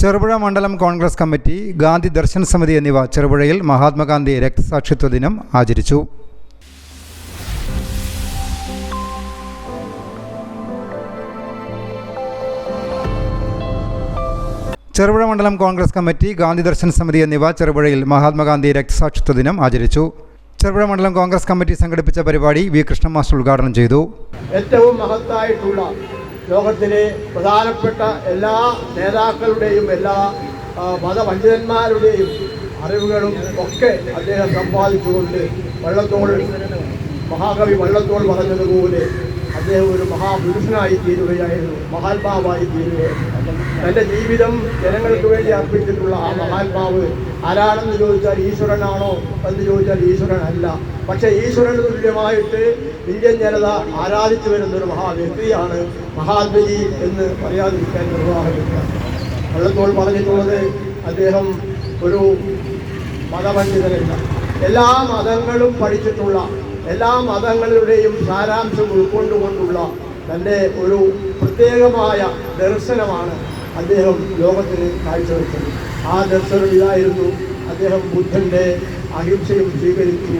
ചെറുപുഴ മണ്ഡലം കോൺഗ്രസ് കമ്മിറ്റി ഗാന്ധി ദർശൻ സമിതി എന്നിവ ചെറുപുഴയിൽ മഹാത്മാഗാന്ധി രക്തസാക്ഷിത്വ ദിനം ആചരിച്ചു. ചെറുപുഴ മണ്ഡലം കോൺഗ്രസ് കമ്മിറ്റി ഗാന്ധി ദർശൻ സമിതി എന്നിവ ചെറുപുഴയിൽ മഹാത്മാഗാന്ധി രക്തസാക്ഷിത്വ ദിനം ആചരിച്ചു. ചെറുപുഴ മണ്ഡലം കോൺഗ്രസ് കമ്മിറ്റി സംഘടിപ്പിച്ച പരിപാടി വി കൃഷ്ണൻ മാസ്റ്റർ ഉദ്ഘാടനം ചെയ്തു. ഏറ്റവും മഹത്തായിട്ടുള്ള ലോകത്തിലെ പ്രധാനപ്പെട്ട എല്ലാ നേതാക്കളുടെയും എല്ലാ മതപണ്ഡിതന്മാരുടെയും അറിവുകളും ഒക്കെ അദ്ദേഹം സമ്പാദിച്ചുകൊണ്ട് വള്ളത്തോൾ മഹാകവി വള്ളത്തോൾ പറഞ്ഞതുപോലെ അദ്ദേഹം ഒരു മഹാപുരുഷനായി തീരുകയായിരുന്നു മഹാത്മാവായി തീരുകയായിരുന്നു. തന്റെ ജീവിതം ജനങ്ങൾക്ക് വേണ്ടി അർപ്പിച്ചിട്ടുള്ള ആ മഹാത്മാവ് ആരാണെന്ന് ചോദിച്ചാൽ ഈശ്വരനാണോ എന്ന് ചോദിച്ചാൽ ഈശ്വരൻ അല്ല പക്ഷേ ഈശ്വരന് തുല്യമായിട്ട് ഇന്ത്യൻ ജനത ആരാധിച്ചു വരുന്ന ഒരു മഹാവ്യക്തിയാണ് മഹാത്മജി എന്ന് പറയാതിരിക്കാൻ നിർവാഹമില്ല. വള്ളത്തോൾ പറഞ്ഞിട്ടുള്ളത് അദ്ദേഹം ഒരു മതപണ്ഡിതനല്ല. എല്ലാ മതങ്ങളും പഠിച്ചിട്ടുള്ള എല്ലാ മതങ്ങളുടെയും സാരാംശം ഉൾക്കൊണ്ടുകൊണ്ടുള്ള തന്റെ ഒരു പ്രത്യേകമായ ദർശനമാണ് അദ്ദേഹം ലോകത്തിന് കാഴ്ചവെച്ചത്. ആ ദർശനം ഇതായിരുന്നു അദ്ദേഹം ബുദ്ധന്റെ അഹിംസയും സ്വീകരിച്ചു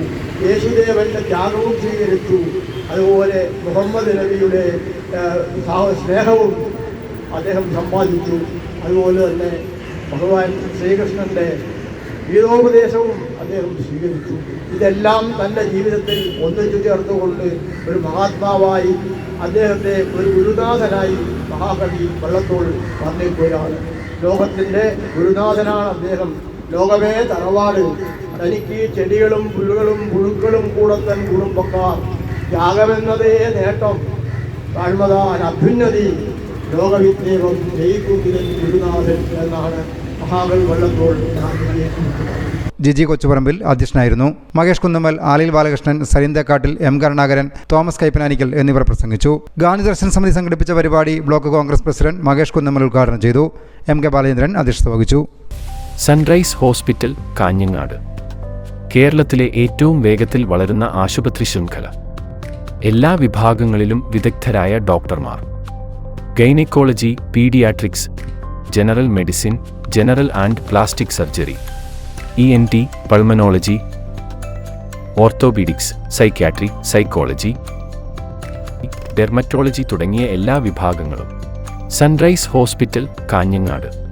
യേശുദേവന്റെ ത്യാഗവും സ്വീകരിച്ചു അതുപോലെ മുഹമ്മദ് നബിയുടെ സ്നേഹവും അദ്ദേഹം സമ്പാദിച്ചു. അതുപോലെ തന്നെ ഭഗവാൻ ശ്രീകൃഷ്ണന്റെ ഗീതോപദേശവും അദ്ദേഹം സ്വീകരിച്ചു. ഇതെല്ലാം തന്റെ ജീവിതത്തിൽ ഒന്നിച്ചു ചേർത്തുകൊണ്ട് ഒരു മഹാത്മാവായി അദ്ദേഹത്തെ ഒരു ഗുരുനാഥനായി മഹാകവി വള്ളത്തോൾ പറഞ്ഞിരിക്കുകയാണ് ലോകത്തിന്റെ ഗുരുനാഥനാണ് അദ്ദേഹം. ലോകമേ തറവാട്. തനിക്ക് ചെടികളും പുല്ലുകളും പുഴുക്കളും കൂടത്തൻ കുടുംബക്കാർ. ത്യാഗമെന്നതേ നേട്ടം. താഴ്മതാൻ അഭ്യുന്നതി. ലോകവിദ്യേവം ജയിക്കുന്നതിൽ ഗുരുനാഥൻ എന്നാണ് വള്ളത്തോൾ ജിജി കൊച്ചുപറമ്പിൽ അധ്യക്ഷനായിരുന്നു. മഹേഷ് കുന്നമ്മൽ ആലിൽ ബാലകൃഷ്ണൻ സരിന്തക്കാട്ടിൽ എം കരുണാകരൻ തോമസ് കൈപ്പനാനിക്കൽ എന്നിവർ പ്രസംഗിച്ചു. ഗാന്ധി ദർശൻ സമിതി സംഘടിപ്പിച്ച പരിപാടി ബ്ലോക്ക് കോൺഗ്രസ് പ്രസിഡന്റ് മഹേഷ് കുന്നമ്മൽ ഉദ്ഘാടനം ചെയ്തു. എം കെ ബാലേന്ദ്രൻ അധ്യക്ഷത വഹിച്ചു. Sunrise hospital Kanhangad. കേരളത്തിലെ ഏറ്റവും വേഗത്തിൽ വളരുന്ന ആശുപത്രി ശൃംഖല. എല്ലാ വിഭാഗങ്ങളിലും വിദഗ്ധരായ ഡോക്ടർമാർ. Gynaecology paediatrics general medicine general and plastic surgery E N T pulmonology orthopaedics psychiatry psychology dermatology തുടങ്ങിയ എല്ലാ വിഭാഗങ്ങളും സൺറൈസ് ഹോസ്പിറ്റൽ കാഞ്ഞങ്ങാട്.